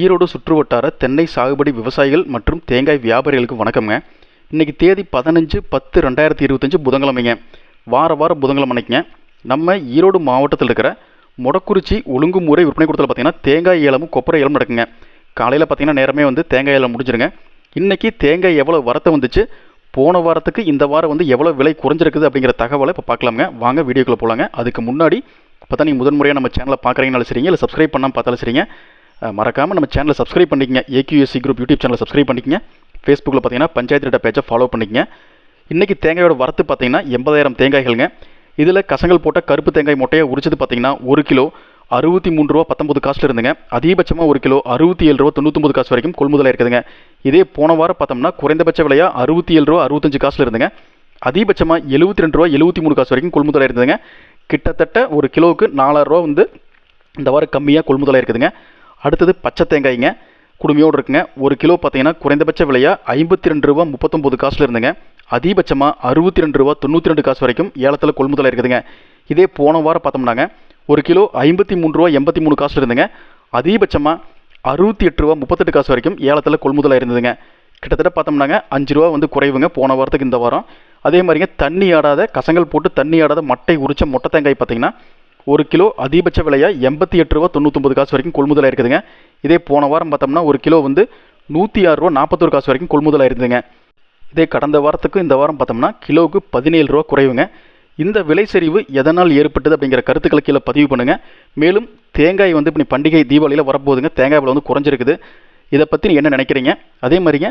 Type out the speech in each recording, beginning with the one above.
ஈரோடு சுற்றுவட்டார தென்னை சாகுபடி விவசாயிகள் மற்றும் தேங்காய் வியாபாரிகளுக்கு வணக்கம்ங்க. இன்றைக்கி தேதி பதினஞ்சு பத்து ரெண்டாயிரத்தி இருபத்தஞ்சு புதன்கிழமைங்க. வார வாரம் புதன்கிழமை அன்னைக்குங்க. நம்ம ஈரோடு மாவட்டத்தில் இருக்கிற முடக்குறிச்சி ஒழுங்குமுறை விற்பனை கூடத்தில் பார்த்தீங்கன்னா தேங்காய் ஏலமும் கொப்பரை ஏலம் நடக்குங்க. காலையில் பார்த்தீங்கன்னா நேரமே வந்து தேங்காய் ஏலம் முடிஞ்சிருங்க. இன்றைக்கி தேங்காய் எவ்வளோ வரத்தை வந்துச்சு? போன வாரத்துக்கு இந்த வாரம் வந்து எவ்வளோ விலை குறைஞ்சிருக்குது அப்படிங்கிற தகவலை இப்போ பார்க்கலாங்க வாங்க வீடியோக்குள்ளே போகலாங்க அதுக்கு முன்னாடி இப்போ தான் நீங்கள் முதன்முறையாக நம்ம சேனலை பார்க்குறீங்கனாலும் சரிங்க இல்லை சப்ஸ்கிரைப் பண்ணாமல் பார்த்தாலும் சரிங்க. மறக்காமல் நம்ம சேனலை சப்ஸ்கிரைப் பண்ணிக்கங்க. ஏக்யூஎஸ்சி குரூப் யூடியூப் சேனலை சப்ஸ்கிரைப் பண்ணிக்கங்க. ஃபேஸ்புக்கில் பார்த்தீங்கன்னா பஞ்சாயத்து ரெட்ட பேஜை ஃபாலோ பண்ணிக்கங்க. இன்றைக்கி தேங்காயோட வரத்து பார்த்தீங்கன்னா எண்பதாயிரம் தேங்காய்களுங்க. இதில் கசங்கள் போட்ட கருப்பு தேங்காய் மொட்டையை உரிச்சது பார்த்தீங்கன்னா ஒரு கிலோ அறுபத்தி மூணு ரூபா பத்தொம்பது காசில் இருந்துங்க. அதிகபட்சமாக ஒரு கிலோ அறுபத்தி ஏழு ரூபா தொண்ணூத்தொம்பது காசு வரைக்கும் கொள்முதலாக இருக்குதுங்க இதே போன வாரம் பார்த்தோம்னா குறைந்தபட்ச விலையாக அறுபத்தி ஏழு ரூபா அறுபத்தஞ்சு காசில் இருந்துங்க. அதிகபட்சமாக எழுபத்தி ரெண்டு ரூபா எழுபத்தி மூணு காசு வரைக்கும் கொள்முதலாக இருந்ததுங்க கிட்டத்தட்ட ஒரு கிலோவுக்கு நாலாயிரம் ரூபா வந்து இந்த வாரம் கம்மியாக கொள்முதலாக இருக்குதுங்க அடுத்தது பச்சை தேங்காய்ங்க. குடுமையோடு இருக்குங்க. ஒரு கிலோ பார்த்தீங்கன்னா குறைந்தபட்ச விலையாக ஐம்பத்தி ரெண்டு ரூபா முப்பத்தொம்பது காசில் இருந்துங்க. அதிகபட்சமாக அறுபத்தி ரெண்டு ரூபா தொண்ணூற்றி ரெண்டு காசு வரைக்கும் ஏலத்தில் கொள்முதலாக இருக்குதுங்க இதே போன வாரம் பார்த்தோம்னாங்க. ஒரு கிலோ ஐம்பத்தி மூணு ரூபா எண்பத்தி மூணு காசில் இருந்துங்க. அதிகபட்சமாக அறுபத்தி எட்டு ரூபா முப்பத்தெட்டு காசு வரைக்கும் ஏலத்தில் கொள்முதலாக இருந்ததுங்க கிட்டத்தட்ட பார்த்தோம்னாங்க அஞ்சு ரூபா வந்து குறைவுங்க போன வாரத்துக்கு இந்த வாரம். அதே மாதிரிங்க தண்ணி ஆடாத கசங்கள் போட்டு தண்ணி ஆடாத மட்டை உரிச்ச மொட்டை தேங்காய் பார்த்தீங்கன்னா ஒரு கிலோ அதிகபட்ச விலையாக எண்பத்தி எட்டு ரூபா தொண்ணூற்றொம்பது காசு வரைக்கும் கொள்முதலாக இருக்குதுங்க இதே போன வாரம் பார்த்தோம்னா ஒரு கிலோ வந்து நூற்றி ஆறு ரூபா நாற்பத்தொரு காசு வரைக்கும் கொள்முதலாக இருந்ததுங்க இதே கடந்த வாரத்துக்கு இந்த வாரம் பார்த்தோம்னா கிலோவுக்கு பதினேழு ரூபா குறைவுங்க. இந்த விலை சரிவு எதனால் ஏற்பட்டது அப்படிங்கிற கருத்துக்களை கீழே பதிவு பண்ணுங்கள் மேலும் தேங்காய் வந்து இப்படி பண்டிகை தீபாவளியில் வரப்போகுதுங்க. தேங்காய் விலை வந்து குறைஞ்சிருக்குது. இதை பற்றி என்ன நினைக்கிறீங்க? அதே மாதிரிங்க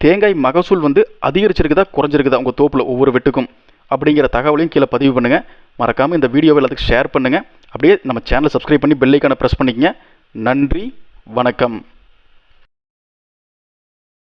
தேங்காய் மகசூல் வந்து அதிகரிச்சிருக்குதா குறைஞ்சிருக்குதா உங்கள் தோப்பில் ஒவ்வொரு வெட்டுக்கும்? அப்படிங்கிற தகவலையும் கீழே பதிவு பண்ணுங்கள் மறக்காமல் இந்த வீடியோவை எல்லாத்துக்கும் ஷேர் பண்ணுங்கள் அப்படியே நம்ம சேனலை சப்ஸ்கிரைப் பண்ணி பெல்லைக்கான ப்ரெஸ் பண்ணிக்கங்க. நன்றி வணக்கம்.